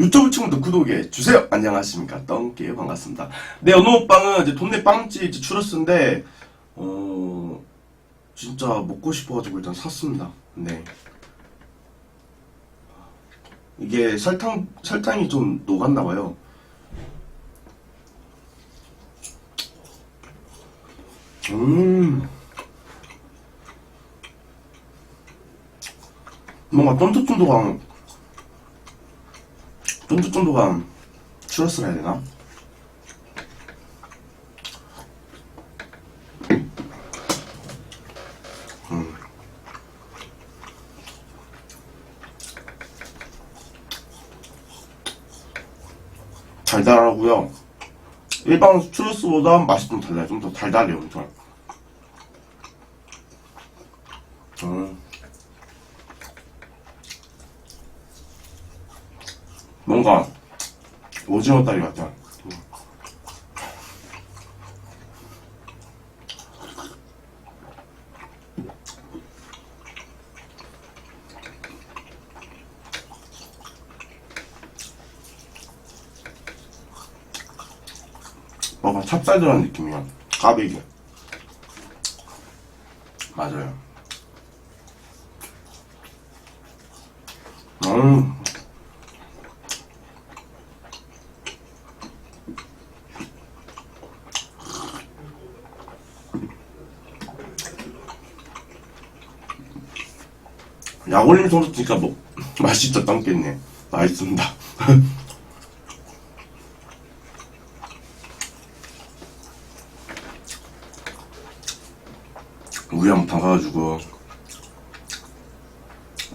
유튜브 친구들 구독해 주세요. 안녕하십니까. 똥게요. 반갑습니다. 네, 오늘 먹방은 이제 돈내 빵집 추러스인데, 어, 진짜 먹고 싶어가지고 일단 샀습니다. 네. 이게 설탕, 설탕이 좀 녹았나봐요. 음. 뭔가 쫀득쫀득한 쫀득쫀득한 추러스라 해야 되나? 음. 달달하고요. 일반 추러스보다 맛이 좀 달라요. 좀 더 달달해요, 엄청. 음. 뭔가 오징어 다리 같아. 뭔가 찹쌀 들어간 느낌이야. 까베기. 맞아요. 음. 약올림 소스 치니까 뭐 맛있다 땅겠네 맛있습니다. 우유 한번 담가가지고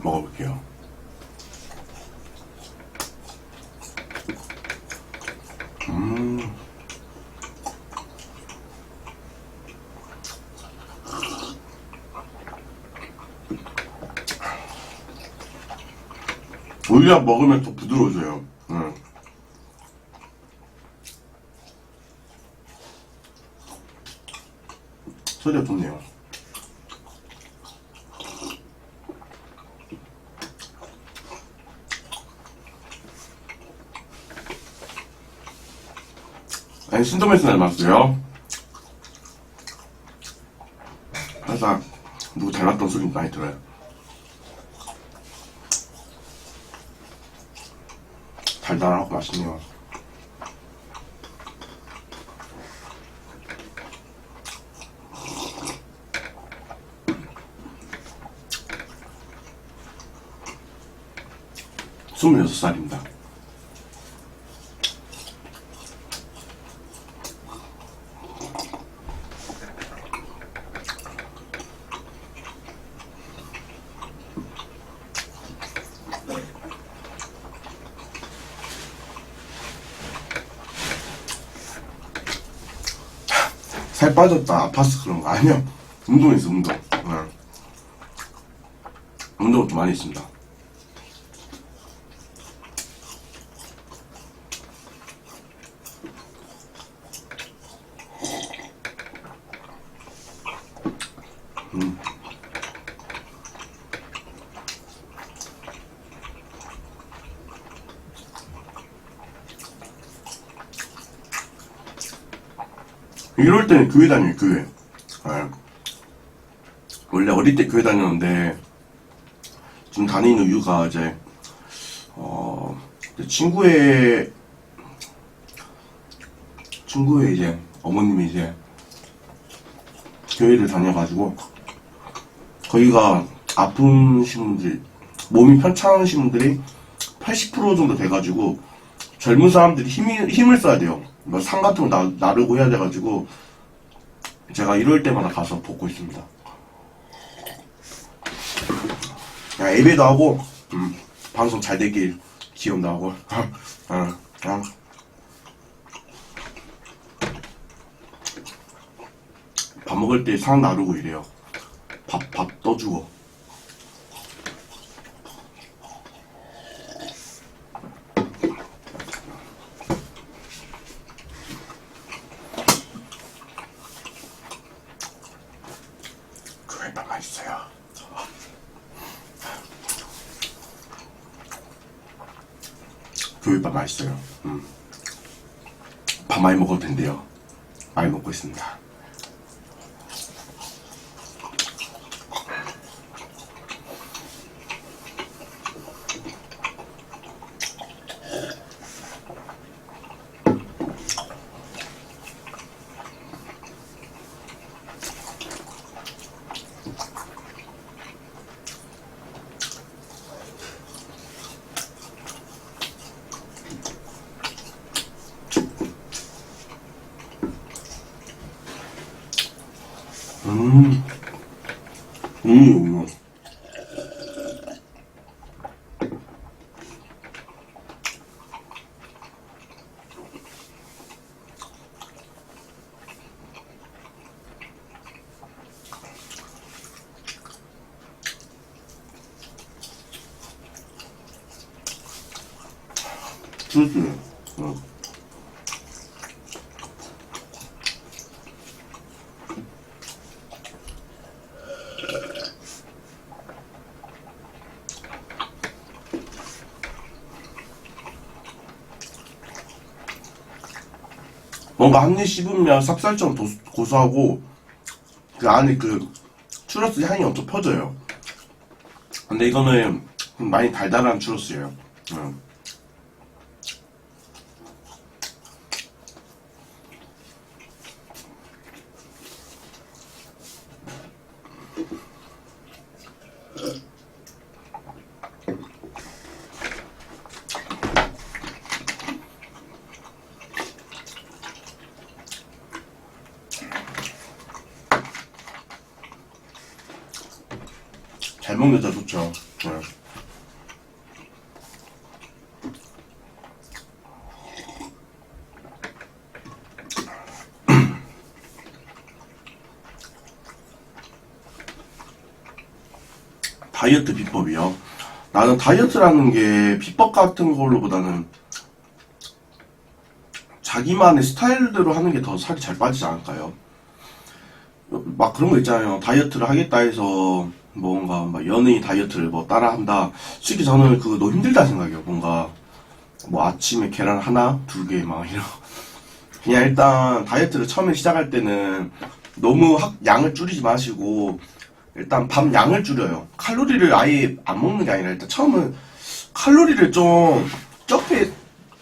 먹어볼게요 우유야 먹으면 더 부드러워져요. 응. 소리가 좋네요. 아니, 신도메스 닮았어요. 항상 누구 닮았던 소리 많이 들어요. 달달하고 맛있네요. 스물여섯 살입니다. 살 빠졌다, 아팠어, 그런 거. 아니요. 운동했어, 운동. 응. 운동을 좀 많이 했습니다. 음. 이럴 때는 교회 다녀요, 교회. 예. 원래 어릴 때 교회 다녔는데, 지금 다니는 이유가 이제, 어, 친구의, 친구의 이제, 어머님이 이제, 교회를 다녀가지고, 거기가 아프신 분들, 몸이 편찮으신 분들이 80% 정도 돼가지고, 젊은 사람들이 힘이, 힘을 써야 돼요. 뭐 상 같은 거 나, 나르고 해야 돼가지고, 제가 이럴 때마다 가서 보고 있습니다. 야, 예배도 하고, 음, 방송 잘 되길 기원도 하고, 어, 어. 밥 먹을 때 상 나르고 이래요. 밥, 밥 떠주고. 교회밥 맛있어요. 비빔밥 맛있어요. 음. 밥 많이 먹어도 된대요. 많이 먹고 있습니다. 음, 음, 음. 주스. 어. 뭔가 한 입 씹으면 쌉쌀처럼 도- 고소하고 그 안에 그 추러스 향이 엄청 퍼져요. 근데 이거는 좀 많이 달달한 추러스예요. 음. 잘 먹는 여자 좋죠. 네. 다이어트 비법이요. 나는 다이어트라는 게 비법 같은 걸로보다는 자기만의 스타일대로 하는 게 더 살이 잘 빠지지 않을까요? 막 그런 거 있잖아요. 다이어트를 하겠다 해서 뭔가 막 연예인 다이어트를 뭐 따라 한다. 솔직히 저는 그거 너무 힘들다 생각해요. 뭔가 뭐 아침에 계란 하나, 두 개 막 이런. 그냥 일단 다이어트를 처음에 시작할 때는 너무 학- 양을 줄이지 마시고 일단 밥 양을 줄여요. 칼로리를 아예 안 먹는 게 아니라 일단 처음은 칼로리를 좀 적게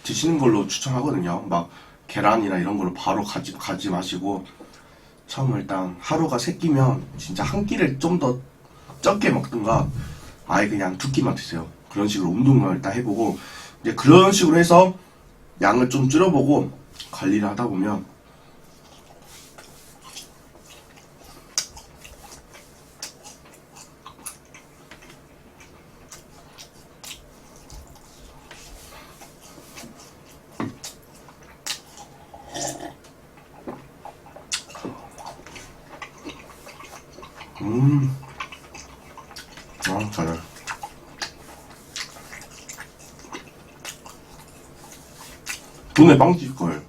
드시는 걸로 추천하거든요. 막 계란이나 이런 걸로 바로 가지, 가지 마시고 처음 일단 하루가 세 끼면 진짜 한 끼를 좀더 적게 먹든가 아예 그냥 두 끼만 드세요. 그런 식으로 운동만 일단 해보고 이제 그런 식으로 해서 양을 좀 줄여보고 관리를 하다 보면 음, 아, 잘해. 눈에 빵찔 거예요.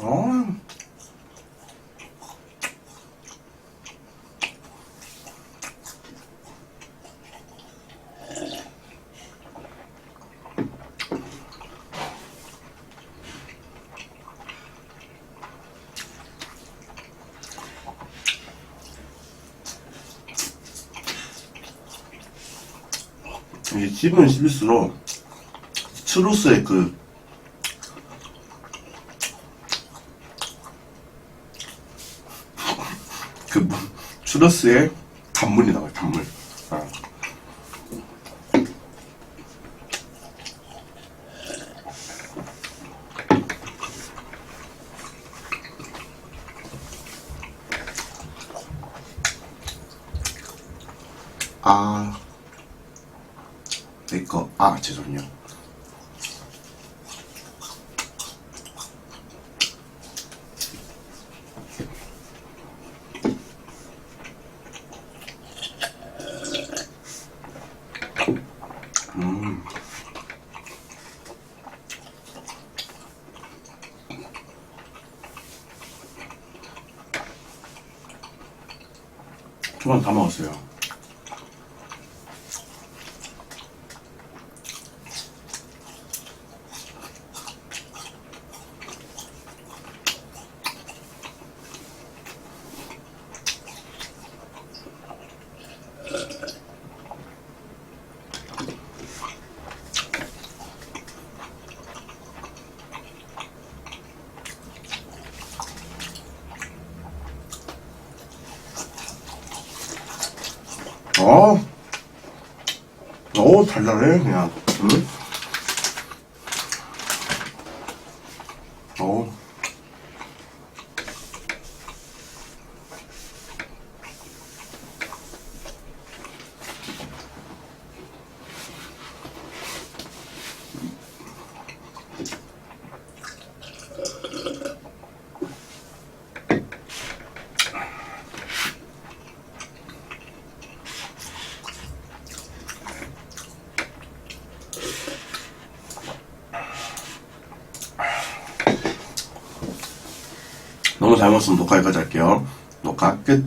아, 이게 씹으면 씹을수록 추루스의 그그 뭐, 추러스의 단물이 나와요, 단물. 아. 아, 내 거, 아, 죄송해요. 음. 초반 다 먹었어요. 어, 어 달달해 그냥. 응? 어. 너무 잘 먹었으면 녹화 여기까지 할게요. 녹화 끝.